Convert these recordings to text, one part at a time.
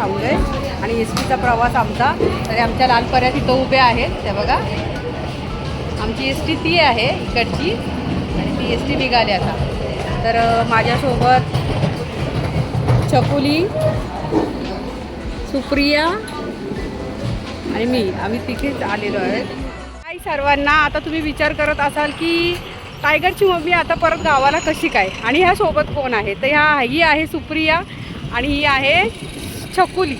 थांबलो आहे आणि एस टीचा प्रवास आमचा. तरी आमच्या लालपऱ्या तिथं उभ्या आहेत. त्या बघा. आमची एस टी ती आहे इकडची. आणि ती एस टी निघाली आता. तर माझ्यासोबत चकुली सुप्रिया आणि मी. आम्ही तिथेच आलेलो आहे काय सर्वांना आता तुम्ही विचार करत असाल की टायगरची मम्मी आता परत गावाला कशी काय? आणि ह्या सोबत कोण आहे? तर ह्या ही आहे सुप्रिया आणि ही आहे छकुली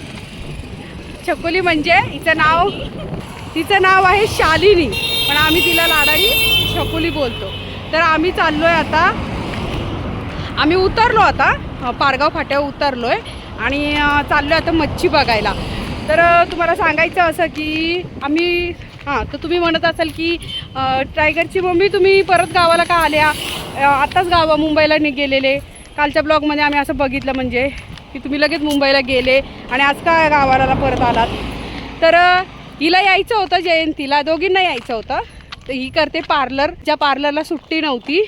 छकुली म्हणजे हिचं नाव तिचं नाव आहे शालिनी. पण आम्ही तिला लाडानी छकुली बोलतो. तर आम्ही चाललो आहे आता आम्ही उतरलो आता. पारगाव फाट्यावर उतरलो आहे आणि चाललो आहे आता मच्छी बघायला. तर तुम्हाला सांगायचं असं की आम्ही हां तर तुम्ही म्हणत असाल की टायगरची मम्मी तुम्ही परत गावाला का आल्या? आत्ताच गावा मुंबईला नि गेलेले. कालच्या ब्लॉगमध्ये आम्ही असं बघितलं म्हणजे की तुम्ही लगेच मुंबईला गेले आणि आज का गावाला परत आलात? तर हिला यायचं होतं जयंतीला दोघींना यायचं होतं. तर ही करते पार्लर ज्या पार्लरला सुट्टी नव्हती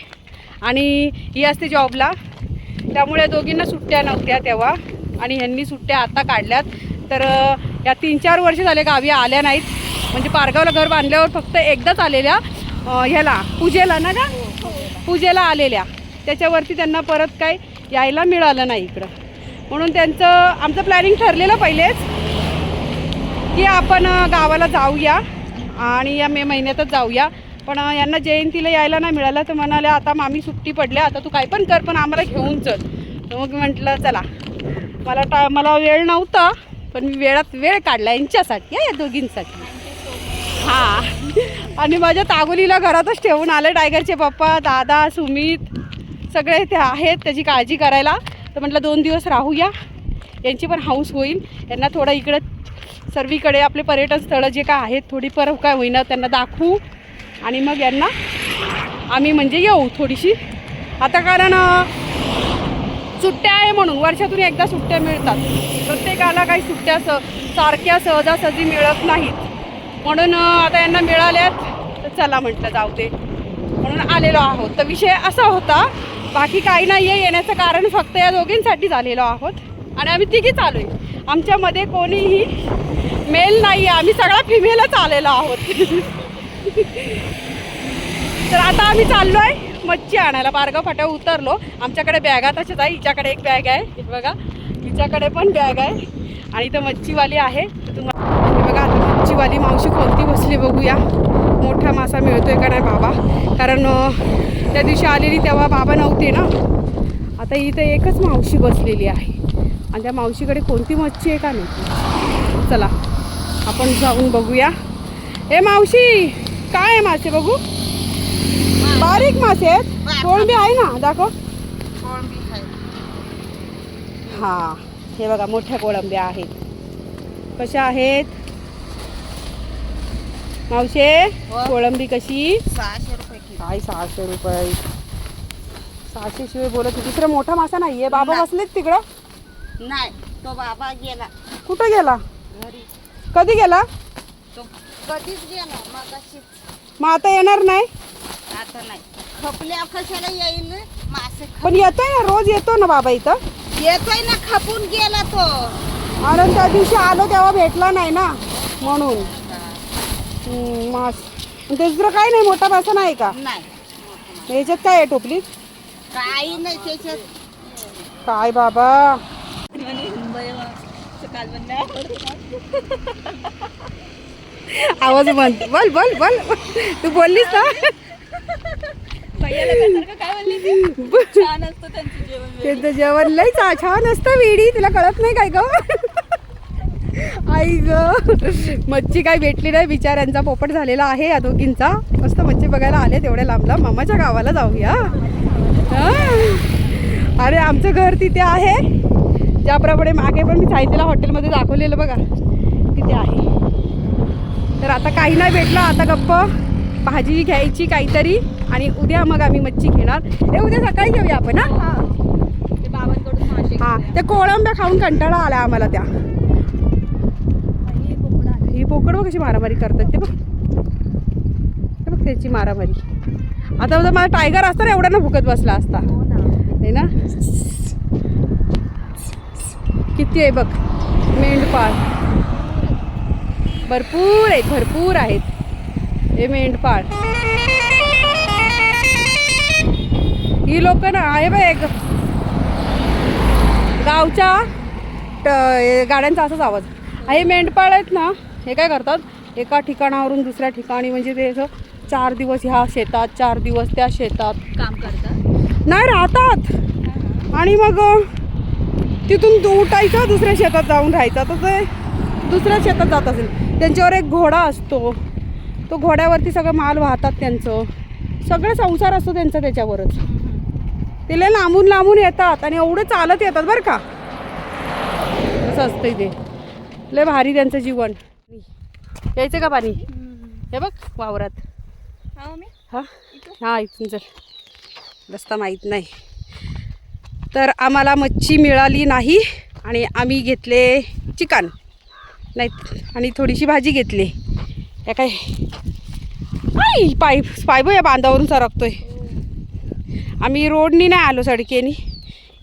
आणि ही असते जॉबला. त्यामुळे दोघींना सुट्ट्या नव्हत्या तेव्हा आणि ह्यांनी सुट्ट्या आता काढल्यात. तर या तीन चार वर्ष झाले गावी आल्या नाहीत. म्हणजे पारगावला घर बांधल्यावर फक्त एकदाच आलेल्या ह्याला पूजेला ना का पूजेला आलेल्या. त्याच्यावरती त्यांना परत काय यायला मिळालं नाही इकडं. म्हणून त्यांचं आमचं प्लॅनिंग ठरलेलं पहिलेच की आपण गावाला जाऊया आणि या मे महिन्यातच जाऊया. पण यांना जयंतीला यायला नाही मिळालं तर म्हणाले आता मामी सुट्टी पडल्या आता तू काय पण कर पण आम्हाला घेऊन चल. तर मग म्हटलं चला. मला टा मला वेळ नव्हता पण मी वेळात वेळ काढला यांच्यासाठी हा, या दोघींसाठी. हां. आणि माझ्या तागोलीला घरातच ठेवून आले टायगरचे पप्पा दादा सुमित सगळे ते आहेत त्याची काळजी करायला. तर म्हटलं दोन दिवस राहूया. यांची पण हाऊस होईल. यांना थोडं इकडं सर्वीकडे आपले पर्यटन स्थळं जे काय आहेत थोडी पर काय होईना त्यांना दाखवू. आणि मग यांना आम्ही म्हणजे येऊ थोडीशी. आता कारण सुट्ट्या आहे म्हणून वर्षातून एकदा सुट्ट्या मिळतात. प्रत्येकाला काही सुट्ट्या स सारख्या सहजासहजी मिळत नाहीत. म्हणून आता यांना मिळाल्यात. तर चला म्हटलं जाऊ दे. म्हणून आलेलो आहोत. तर विषय असा होता बाकी काही नाही आहे येण्याचं कारण फक्त या दोघींसाठी झालेलो आहोत. आणि आम्ही तिघीच आलो आहे आमच्यामध्ये कोणीही मेल नाही आहे आम्ही सगळा फिमेलच आलेलो आहोत. तर आता आम्ही चाललो आहे मच्छी आणायला. बारगाव फाट्यावर उतरलो. आमच्याकडे बॅगा तसेच आहे. हिच्याकडे एक बॅग आहे. हे बघा. हिच्याकडे पण बॅग आहे. आणि इथं मच्छीवाली आहे. तर तुम्हाला बघा आता मच्छीवाली मावशी कोणती बसली बघूया. मोठा मासा मिळतोय का नाही बाबा? कारण त्या दिवशी आलेली तेव्हा बाबा नव्हते ना. आता इथं एकच मावशी बसलेली आहे. आणि त्या मावशीकडे कोणती मच्छी आहे का नाही? चला आपण जाऊन बघूया. ए मावशी काय आहे मासे बघू? बारीक मासे आहेत. कोळंबी आहे ना? दाखव. हा हे बघा मोठ्या कोळंब्या आहेत. कशा आहेत? मावशे. कोळंबी कशी? सहाशे रुपये काय सहाशे रुपये. सहाशे शिवाय बोलत होती. दुसरा मोठा मासा नाहीये. बाबा. बसलेत तिकडं? नाही तो बाबा गेला. कुठं गेला? घरी. कधी गेला? तो कधीच गेला मग मग आता येणार नाही? आता नाही. खपल्या कशाला येईल मासे पण येतोय ना रोज येतो ना बाबा इथं? येतोय ना खपून गेला तो. आणि त्या दिवशी आलो तेव्हा भेटला नाही ना म्हणून. हम्म, मास. आणि दुसरं काय नाही मोठा मासा नाही का? नाही. याच्यात काय आहे टोपलीत काही नाही त्याच्यात. काय बाबा? आवाज बंद. बोल बोल बोल. तू बोललीस ना? त्यांचं जेवण लय छान असतं वेडी. तुला कळत नाही काय ग? आई ग. मच्छी काय भेटली नाही बिचाऱ्यांचा पोपट झालेला आहे या दोघींचा. मस्त मच्छी बघायला आले तेवढ्या लांब लांब. मामाच्या गावाला जाऊया. अरे आमचं घर तिथे आहे. ज्याप्रमाणे मागे पण मी सांगितलेलं हॉटेलमध्ये दाखवलेलं बघा. तिथे आहे. तर आता काही नाही भेटलं. आता गप्प. भाजी घ्यायची काहीतरी आणि उद्या मग आम्ही मच्छी घेणार. हे उद्या सकाळी घेऊया आपण हा? ते हा. त्या कोळंब्या खाऊन कंटाळा आला आम्हाला त्या. पोकड बघ कशी मारामारी करतात. ते बघ. ते बघ त्याची मारामारी. आता मला टायगर असता ना एवढा ना भुकत बसला असता. हो ना. आहे ना? किती आहे बघ. मेंढपाळ. भरपूर आहेत भरपूर आहेत. हे मेंढपाळ. ही लोक ना आहे एक. गावच्या हे गाड्यांचा असाच आवाज. हे मेंढपाळ आहेत ना हे काय करतात? एका ठिकाणावरून दुसऱ्या ठिकाणी म्हणजे ते चार दिवस ह्या शेतात चार दिवस त्या शेतात. काम करतात? नाही राहतात. आणि मग तिथून उठायचं दुसऱ्या शेतात जाऊन राहायचं. तर ते दुसऱ्या शेतात जात असेल. त्यांच्यावर एक घोडा असतो. तो घोड्यावरती सगळं माल वाहतात त्यांचं. सगळं संसार असतो त्यांचा त्याच्यावरच. ते लय लांबून लांबून येतात आणि एवढं चालत येतात बरं का. असं असतं इथे लय भारी त्यांचं जीवन. यायचं का पाणी? हे बघ वावरात. हा मी हा? हा इथून चल. रस्ता माहीत नाही. तर आम्हाला मच्छी मिळाली नाही आणि आम्ही घेतले चिकन. नाही आणि थोडीशी भाजी घेतली. या काय? आई पाईप पाईप या बांधावरून सरकतोय. आम्ही रोडनी नाही आलो सडकेनी.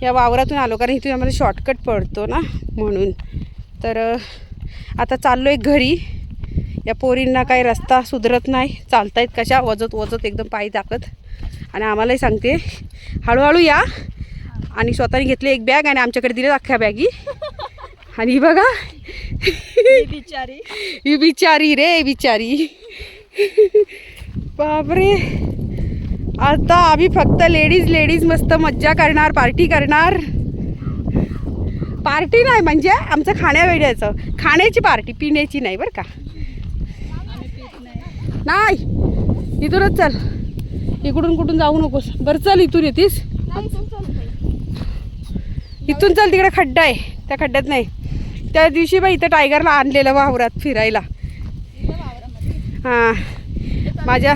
या वावरातून आलो कारण इथून आम्हाला शॉर्टकट पडतो ना म्हणून. तर आता चाललो आहे घरी. या पोरींना काही रस्ता सुधरत नाही. चालतायत कशा? वजत वजत एकदम पायी टाकत आणि आम्हालाही सांगते हळूहळू या. आणि स्वतःने घेतली एक बॅग आणि आमच्याकडे दिले अख्ख्या बॅगी आणि ही बघा. बिचारी. ही बिचारी रे बिचारी. बापरे. आता आम्ही फक्त लेडीज लेडीज मस्त मज्जा करणार पार्टी करणार. पार्टी नाही म्हणजे आमचं खाण्यावेड्याचं. खाण्याची पार्टी पिण्याची नाही बरं का. नाही इथूनच चल. इकडून कुठून जाऊ नकोस. बरं चल इथून येतीस. इथून चल तिकडे खड्डा आहे. त्या खड्ड्यात नाही. त्या दिवशी बाई इथं टायगरला आणलेलं वावरात फिरायला. हां. माझ्या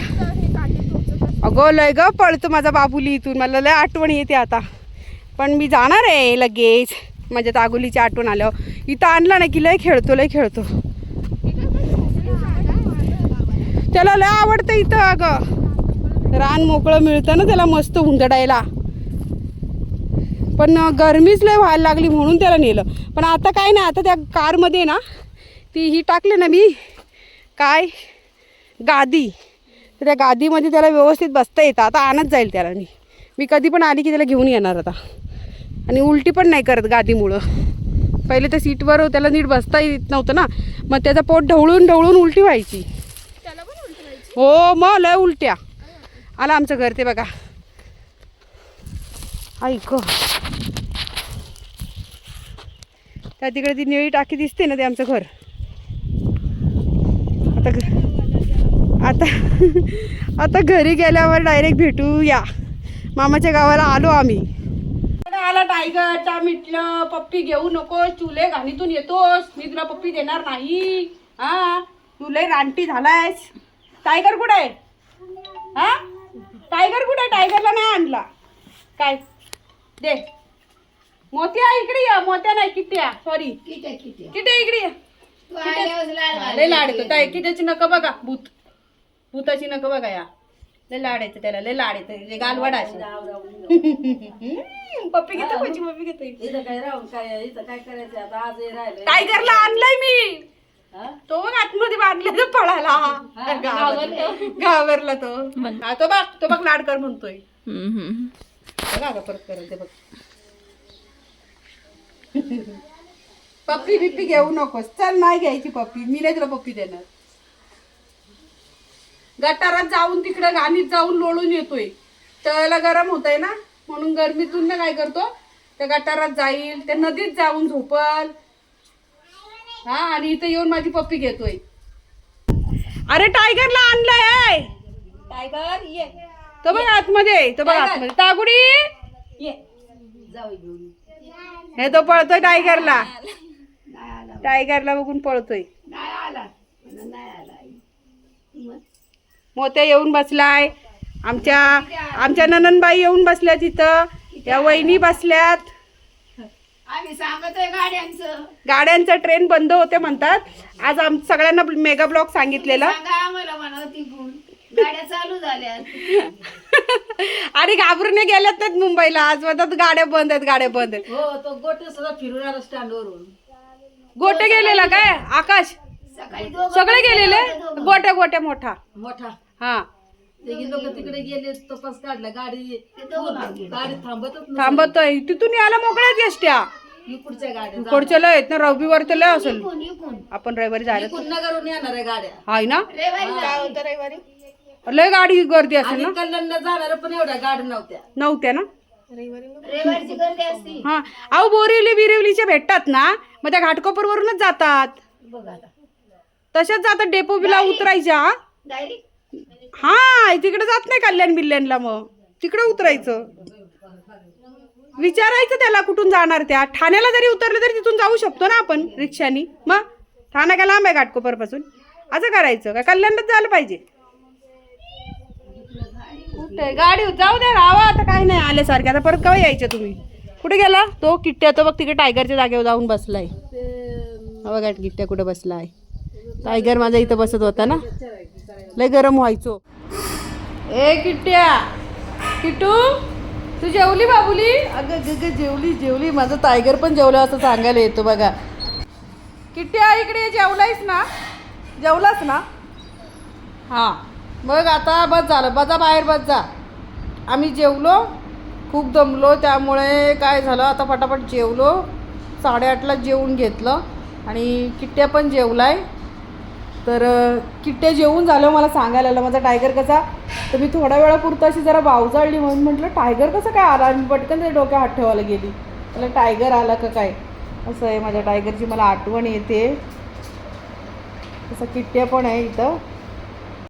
अगो लय ग पळतो माझा बाबुली इथून. मला लय आठवण येते आता. पण मी जाणार आहे लगेच. माझ्या तागुलीची आठवण आल्यावर. इथं आणला ना की लय खेळतो लय खेळतो. त्याला लय आवडतं इथं अगं. रान मोकळं मिळतं ना त्याला मस्त हुंदडायला. पण गरमीच लय व्हायला लागली म्हणून त्याला नेलं. पण आता काय नाही आता त्या कारमध्ये ना ती ही टाकली ना मी. काय? गादी. तर त्या गादीमध्ये त्याला व्यवस्थित बसता येतं. आता आणत जाईल त्याला मी. मी कधी पण आली की त्याला घेऊन येणार आता. आणि उलटी पण नाही करत गादीमुळं. पहिले त्या सीटवर त्याला नीट बसता येत नव्हतं ना. मग त्याचं पोट ढवळून ढवळून उलटी व्हायची त्याला पण उलटी व्हायची हो मग लय उलट्या. आला आमचं घर ते बघा. ऐक त्या तिकडे ती निळी टाकी दिसते ना ते आमचं घर. आता आता आता घरी गेल्यावर डायरेक्ट भेटू या मामाच्या गावाला आलो आम्ही. आला टायगरचा मिटलं. पप्पी घेऊ नकोस. चुले घाणीतून येतोस. मी तुला पप्पी देणार नाही. हा? तुले लय रानटी झालायस. टायगर कुठे आहे? हा? टायगर कुठे आहे? टायगरला नाही आणला. काय? दे. मोत्या इकडे या. मोत्या नाही किट्या सॉरी किट्या इकडे या? लय लाड येतो काय किट्याची नका बघा. भूत. भूताची नका बघा या. लय लाड येतं त्याला. लय लाड येतं. लय गालवाड अशी. पप्पी घेतो पप्पी घेतो इथं काय राहून काय इथं काय करायचं आता आज राहिलंय. टायगरला आणलंय मी? तो आतमध्ये बांधले तर पळाला घाबरला तो. हा, तो बघ तो बघ लाडकर म्हणतोय. बघा परत करत ते बघ. पप्पी बिप्पी घेऊ नकोस. चल नाही घ्यायची पप्पी. मी नाही तुला पप्पी देणार. गटारात जाऊन तिकडे घाणीत जाऊन लोळून येतोय. त्याला गरम होत आहे ना? म्हणून गरमीतून ना काय करतो? त्या गटारात जाईल. त्या नदीत जाऊन झोपल. हा आणि इथं येऊन माझी पप्पी घेतोय. अरे टायगरला आणलंय. टायगर ये. तो बघ आतमध्ये तो बघ आतमध्ये. तागुडी. ये. जाऊ घेऊन. हे तो पळतोय टायगरला. टायगरला बघून पळतोय. मोत्या येऊन बसलाय. आमच्या आमच्या नननबाई येऊन बसल्या तिथं. या वहिनी बसल्यात. आम्ही गाड्यांचं. गाड्यांचा ट्रेन बंद होते म्हणतात. आज आम सगळ्यांना मेगा ब्लॉक सांगितलेला. सांगा आम्हाला म्हणा तिकून गाड्या चालू झाल्या. आणि घाबरून गेल्यात नाहीत मुंबईला. आज म्हणतात गाड्या बंद आहेत गाड्या बंद आहेत. हो तो गोटे सुद्धा फिरून आला स्टँड वरून गोटे गेलेला काय? आकाश? सकाळी दोघं सगळे गेलेले? गोट्या गोट्या मोठा. मोठा. हा. ते लोक तिकडे गेले तपास काढला. गाडी गाडी थांबतच नव्हती. थांबतोय. तिथून यायला मोकळ्यात गेस्ट्या. इकडच्या गाड्या इकडच्या लय आहेत ना रविवार तर लय असेल. आपण रविवारी जायला इकडून नगरून येणार आहे गाड्या. हाय ना? रविवारी लय गाडी गर्दी असेल आणि ना? कल्याणला जाणार पण एवढ्या गाड्या नव्हत्या. नव्हत्या ना? रविवारची गर्दी असती. हा. अहो बोरिवली बिरिवलीचे भेटतात ना मग त्या घाटकोपर वरूनच जातात. बघ आता. तशाच जातात डेपोला उतरायच्या हा? डायरेक्ट. हा तिकडे जात नाही कल्याण बिल्ल्याणला मग. तिकडे उतरायचं. विचारायचं त्याला कुठून जाणार त्या? ठाण्याला जरी उतरलं तरी तिथून जाऊ शकतो ना आपण रिक्षानी. मग? ठाणा काय लांब आहे घाटकोपरपासून. असं करायचं. काय कल्याणच झालं पाहिजे. कुठे? गाडी जाऊ दे रावा. आता काही नाही आल्यासारखे. आता परत केव्हा यायचे तुम्ही? कुठे गेला? तो किट्ट्या तो बघ तिकडे टायगरच्या जागेवर जाऊन बसलाय. बघा किट्ट्या कुठे बसलाय? टायगर माझा इथं बसत होता ना? लय गरम व्हायचो. ए किट्ट्या. किटू तू जेवली बाबुली? अगं ग जेवली जेवली. माझं टायगर पण जेवलं असं सांगायला येतो बघा. किट्ट्या इकडे जेवलायस ना? जेवलास ना? हां. बघ आता बस झालं. बजा बाहेर बस. जा आम्ही जेवलो खूप दमलो. त्यामुळे काय झालं आता फटाफट जेवलो. साडेआठला जेवून घेतलं. आणि किट्ट्या पण जेवलाय. तर किट्टे जेवून झालं मला सांगायला. आलं माझा टायगर कसा तर मी थोड्या वेळापुरतं अशी जरा बावजाळली म्हणून म्हटलं टायगर कसं काय आला? आणि पटकन ते डोक्या हात ठेवायला गेली. मला टायगर आला का काय? असं आहे माझ्या टायगरची मला आठवण येते. तसं किट्ट्या पण आहे इथं.